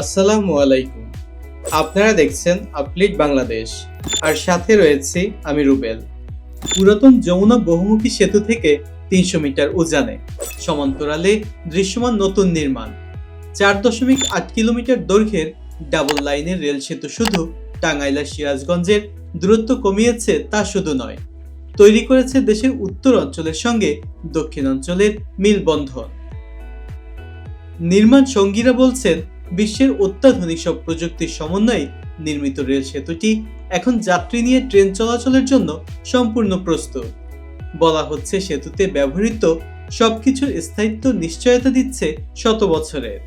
আসসালামু আলাইকুম। আপনারা দেখছেন আপলিট বাংলাদেশ। আর সাথে রয়েছে আমি রুবেল। পুরাতন যমুনা বহুমুখী সেতু থেকে তিনশো মিটার উজানে, সমান্তরালে দৃশ্যমান নতুন নির্মাণ। চার দশমিক আট কিলোমিটার দৈর্ঘ্যের ডাবল লাইনের রেল সেতু শুধু টাঙ্গাইলা সিরাজগঞ্জের দূরত্ব কমিয়েছে তা শুধু নয়, তৈরি করেছে দেশের উত্তর অঞ্চলের সঙ্গে দক্ষিণ অঞ্চলের মিলবন্ধন। নির্মাণ সঙ্গীরা বলছেন বিশ্বের অত্যাধুনিক সব প্রযুক্তির সমন্বয়ে নির্মিত রেল সেতুটি এখন যাত্রী নিয়ে ট্রেন চলাচলের জন্য সম্পূর্ণ প্রস্তুত। বলা হচ্ছে সেতুতে ব্যবহৃত সবকিছুর স্থায়িত্ব নিশ্চয়তা দিচ্ছে শত বছরের।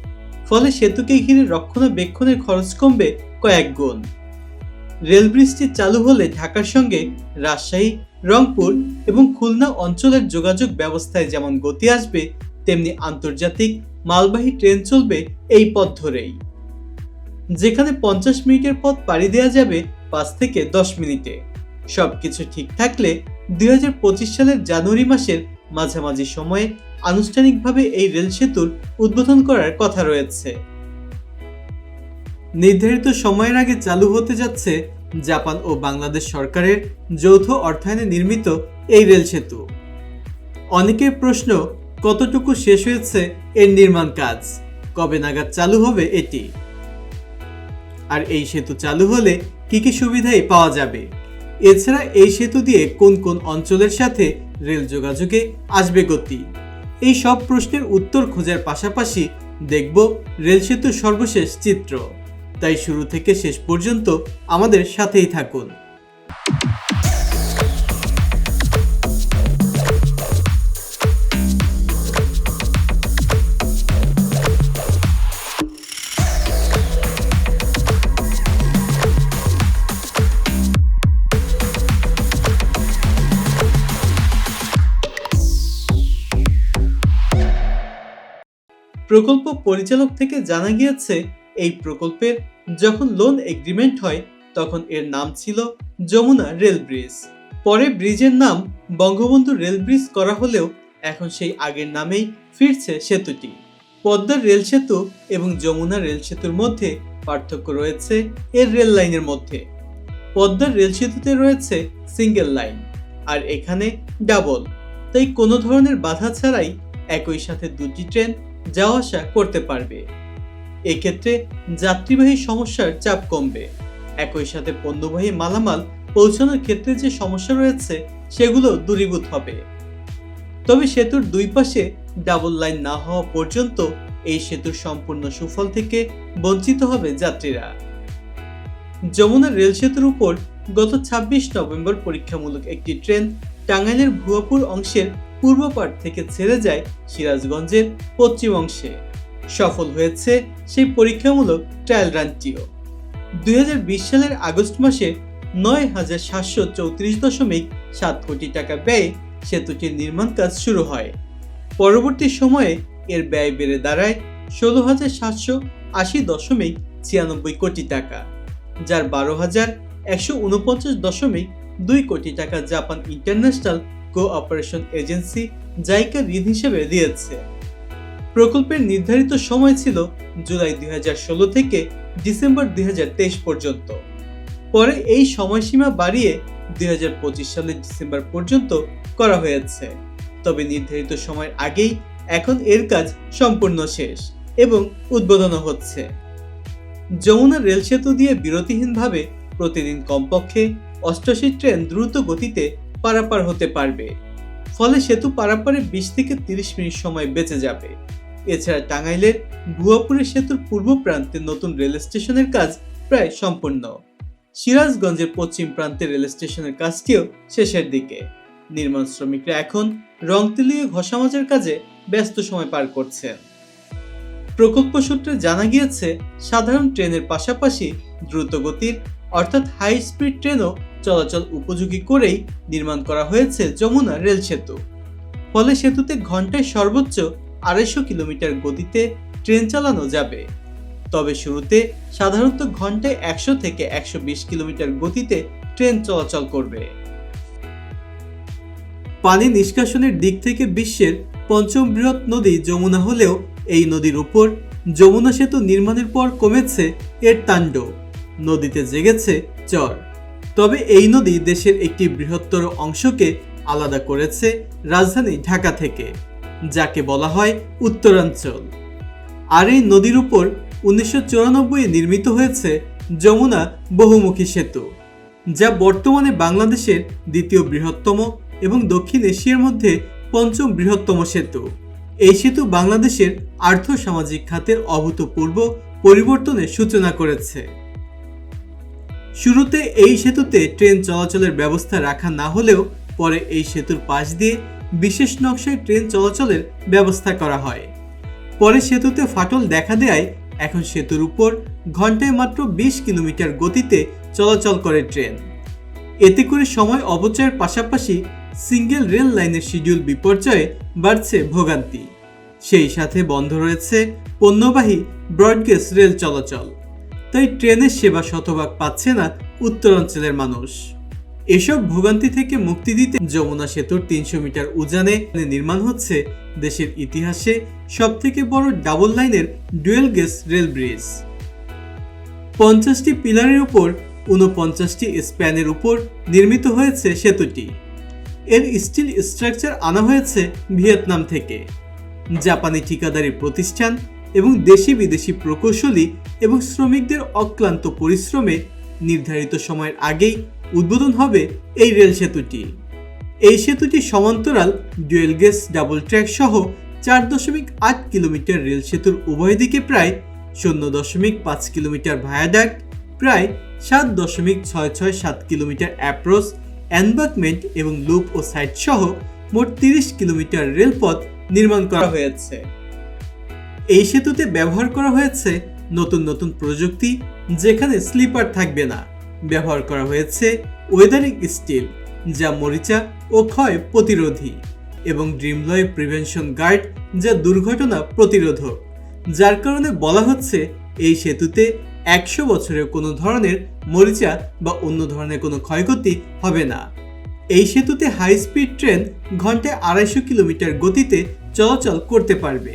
ফলে সেতুকে ঘিরে রক্ষণাবেক্ষণের খরচ কমবে কয়েক গুণ। রেল ব্রিজটি চালু হলে ঢাকার সঙ্গে রাজশাহী, রংপুর এবং খুলনা অঞ্চলের যোগাযোগ ব্যবস্থায় যেমন গতি আসবে, তেমনি আন্তর্জাতিক মালবাহী ট্রেন চলবে এই পথ ধরেই। যেখানে পঞ্চাশ মিনিটের পথ পাড়ি দেওয়া যাবে পাঁচ থেকে দশ মিনিটে। সবকিছু ঠিক থাকলে দুই হাজার পঁচিশ সালের জানুয়ারি মাসের মাঝামাঝি সময়ে আনুষ্ঠানিকভাবে এই রেল সেতুর উদ্বোধন করার কথা রয়েছে। নির্ধারিত সময়ের আগে চালু হতে যাচ্ছে জাপান ও বাংলাদেশ সরকারের যৌথ অর্থায়নে নির্মিত এই রেল সেতু। অনেকের প্রশ্ন, কতটুকু শেষ হয়েছে এর নির্মাণ কাজ। কবে নাগাদ চালু হবে এটি? আর এই সেতু চালু হলে কি কি সুবিধাই পাওয়া যাবে? এছাড়া এই সেতু দিয়ে কোন কোন অঞ্চলের সাথে রেল যোগাযোগে আসবে গতি? এই সব প্রশ্নের উত্তর খোঁজার পাশাপাশি দেখব রেল সেতুর সর্বশেষ চিত্র। তাই শুরু থেকে শেষ পর্যন্ত আমাদের সাথেই থাকুন। প্রকল্প পরিচালক থেকে জানা গিয়েছে, এই প্রকল্পের যখন লোন এগ্রিমেন্ট হয়, তখন এর নাম ছিল যমুনা রেল ব্রিজ পরে ব্রিজের নাম বঙ্গবন্ধু রেল ব্রিজ করা হলেও এখন সেই আগের নামেই ফিরছে সেতুটি। পদ্মার রেল সেতু এবং যমুনা রেল সেতুর মধ্যে পার্থক্য রয়েছে এর রেল লাইনের মধ্যে। পদ্মার রেল সেতুতে রয়েছে সিঙ্গেল লাইন আর এখানে ডাবল তাই কোনো ধরনের বাধা ছাড়াই একই সাথে দুটি ট্রেন যাওয়া আসা করতে পারবে। এক্ষেত্রে যাত্রীবাহী সমস্যার চাপ কমবে। একই সাথে পণ্যবাহী মালামাল পৌঁছানোর ক্ষেত্রে যে সমস্যা রয়েছে, সেগুলো দূরীভূত হবে। তবে সেতুর দুই পাশে ডাবল লাইন না হওয়া পর্যন্ত এই সেতুর সম্পূর্ণ সুফল থেকে বঞ্চিত হবে যাত্রীরা। যমুনা রেল সেতুর উপর গত ছাব্বিশ নভেম্বর পরীক্ষামূলক একটি ট্রেন টাঙ্গাইলের ভুয়াপুর অংশের পূর্ব পাড় থেকে ছেড়ে যায় সিরাজগঞ্জের পশ্চিম অংশে। সফল হয়েছে সেই পরীক্ষামূলক ট্রায়াল রানটিও। দুই সালের আগস্ট মাসে নয় হাজার সাতশো চৌত্রিশ দশমিক সাত কোটি টাকা ব্যয়ে সেতুটির নির্মাণ কাজ শুরু হয়। পরবর্তী সময়ে এর ব্যয় বেড়ে দাঁড়ায় ষোলো হাজার সাতশো আশি দশমিক ছিয়ানব্বই কোটি টাকা, যার বারো হাজার একশো উনপঞ্চাশ দশমিক দুই কোটি টাকা Japan International Cooperation Agency JICA ঋণ হিসেবে দিয়েছে। প্রকল্পের নির্ধারিত সময় ছিল জুলাই দুই থেকে ডিসেম্বর দুই পর্যন্ত। পরে এই সময়সীমা বাড়িয়ে দুই সালের ডিসেম্বর পর্যন্ত করা হয়েছে। তবে নির্ধারিত সময়ের আগেই এখন এর কাজ সম্পূর্ণ শেষ এবং উদ্বোধনও হচ্ছে। যমুনা রেল সেতু দিয়ে বিরতিহীনভাবে প্রতিদিন কমপক্ষে অষ্টাশি ট্রেন দ্রুত গতিতে পারাপার হতে পারবে। ফলে সেতু পারাপারে বিশ থেকে তিরিশ মিনিট সময় বেঁচে যাবে। এছাড়া টাঙ্গাইলের ভুয়াপুরের সেতুর পূর্ব প্রান্তে নতুন রেল স্টেশনের কাজ প্রায় সম্পূর্ণ। সিরাজগঞ্জের পশ্চিম প্রান্তে রেল স্টেশনের কাজটিও শেষের দিকে। নির্মাণ শ্রমিকরা এখন রং রংতুলি ঘষামাজের কাজে ব্যস্ত সময় পার করছেন। প্রকল্প সূত্রে জানা গিয়েছে, সাধারণ ট্রেনের পাশাপাশি দ্রুতগতির, অর্থাৎ হাই স্পিড ট্রেনও চলাচল উপযোগী করেই নির্মাণ করা হয়েছে যমুনা রেল সেতু। ফলে সেতুতে ঘন্টায় সর্বোচ্চ আড়াইশো কিলোমিটার গতিতে ট্রেন চালানো যাবে। তবে শুরুতে সাধারণত ঘন্টায় একশো থেকে একশো বিশ কিলোমিটার গতিতে ট্রেন চলাচল করবে। পানি নিষ্কাশনের দিক থেকে বিশ্বের পঞ্চম বৃহৎ নদী যমুনা হলেও এই নদীর উপর যমুনা সেতু নির্মাণের পর কমেছে এর তাণ্ডব নদীতে জেগেছে চর। তবে এই নদী দেশের একটি বৃহত্তর অংশকে আলাদা করেছে রাজধানী ঢাকা থেকে, যাকে বলা হয় উত্তরাঞ্চল। আর এই নদীর উপর উনিশশো চুরানব্বই নির্মিত হয়েছে যমুনা বহুমুখী সেতু, যা বর্তমানে বাংলাদেশের দ্বিতীয় বৃহত্তম এবং দক্ষিণ এশিয়ার মধ্যে পঞ্চম বৃহত্তম সেতু। এই সেতু বাংলাদেশের আর্থ সামাজিক খাতের অভূতপূর্ব পরিবর্তনের সূচনা করেছে। শুরুতে এই সেতুতে ট্রেন চলাচলের ব্যবস্থা রাখা না হলেও পরে এই সেতুর পাশ দিয়ে বিশেষ নকশায় ট্রেন চলাচলের ব্যবস্থা করা হয়। পরে সেতুতে ফাটল দেখা দেয়, এখন সেতুর উপর ঘন্টায় মাত্র বিশ কিলোমিটার গতিতে চলাচল করে ট্রেন। এতে করে সময় অপচয়ের পাশাপাশি সিঙ্গেল রেল লাইনের শিডিউল বিপর্যয়ে বাড়ছে ভোগান্তি। সেই সাথে বন্ধ রয়েছে পণ্যবাহী ব্রডগেজ রেল চলাচল। তাই ট্রেনের সেবা শতভাগ পাচ্ছে না উত্তরাঞ্চলের মানুষ। এসব ভোগান্তি থেকে মুক্তি দিতে যমুনা সেতুর তিনশো মিটার উজানে নির্মাণ হচ্ছে দেশের ইতিহাসে সবথেকে বড় ডাবল লাইনের ডুয়েল গেজ রেল ব্রিজ। পঞ্চাশটি পিলারের উপর ঊনপঞ্চাশটি স্প্যানের উপর নির্মিত হয়েছে সেতুটি। এর স্টিল স্ট্রাকচার আনা হয়েছে ভিয়েতনাম থেকে। জাপানি ঠিকাদারি প্রতিষ্ঠান এবং দেশি বিদেশি প্রকৌশলী এবং শ্রমিকদের অক্লান্ত পরিশ্রমে নির্ধারিত সময়ের আগেই উদ্বোধন হবে এই রেল সেতুটি। এই সেতুটি সমান্তরাল ডুয়েল গেজ, ডাবল ট্র্যাক সহ চার দশমিক আট কিলোমিটার রেল সেতুর উভয় দিকে প্রায় শূন্য দশমিক পাঁচ কিলোমিটার ভায়াডাক্ট প্রায় সাত দশমিক ছয় ছয় সাত কিলোমিটার অ্যাপ্রোচ অ্যানবাকমেন্ট এবং লুপ ও সাইট সহ মোট তিরিশ কিলোমিটার রেলপথ নির্মাণ করা হয়েছে। এই সেতুতে ব্যবহার করা হয়েছে নতুন নতুন প্রযুক্তি যেখানে স্লিপার থাকবে না। ব্যবহার করা হয়েছে ওয়েদারিং স্টিল যা মরিচা ও ক্ষয় প্রতিরোধী এবং ড্রিমলয় প্রিভেনশন গার্ড যা দুর্ঘটনা প্রতিরোধক। যার কারণে বলা হচ্ছে এই সেতুতে একশো বছরের কোনো ধরনের মরিচা বা অন্য ধরনের কোনো ক্ষয়ক্ষতি হবে না। এই সেতুতে হাই স্পিড ট্রেন ঘন্টায় আড়াইশো কিলোমিটার গতিতে চলাচল করতে পারবে।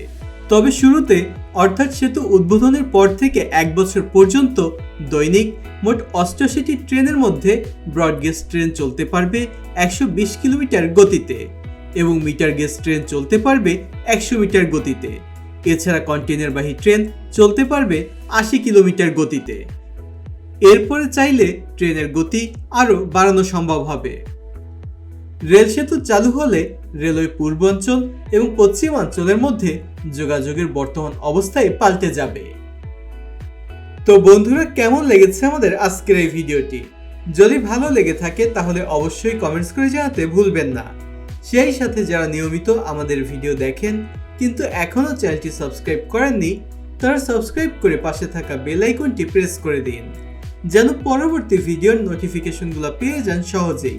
তবে শুরুতে, অর্থাৎ সেতু উদ্বোধনের পর থেকে এক বছর পর্যন্ত, দৈনিক মোট অষ্টআশিটি ট্রেনের মধ্যে ব্রডগেজ ট্রেন চলতে পারবে একশো বিশ কিলোমিটার গতিতে এবং মিটার গেজ ট্রেন চলতে পারবে একশো মিটার গতিতে। এছাড়া কন্টেনারবাহী ট্রেন চলতে পারবে আশি কিলোমিটার গতিতে। এরপরে চাইলে ট্রেনের গতি আরও বাড়ানো সম্ভব হবে। রেল সেতু চালু হলে রেলওয়ে পূর্বাঞ্চল এবং পশ্চিমাঞ্চলের মধ্যে যোগাযোগের বর্তমান অবস্থায় পাল্টে যাবে। তো বন্ধুরা, কেমন লেগেছে আমাদের আজকের এই ভিডিওটি? যদি ভালো লেগে থাকে, তাহলে অবশ্যই কমেন্টস করে জানাতে ভুলবেন না। সেই সাথে যারা নিয়মিত আমাদের ভিডিও দেখেন, কিন্তু এখনও চ্যানেলটি সাবস্ক্রাইব করেননি, তারা সাবস্ক্রাইব করে পাশে থাকা বেল আইকনটি প্রেস করে দিন, যেন পরবর্তী ভিডিওর নোটিফিকেশনগুলো পেয়ে যান সহজেই।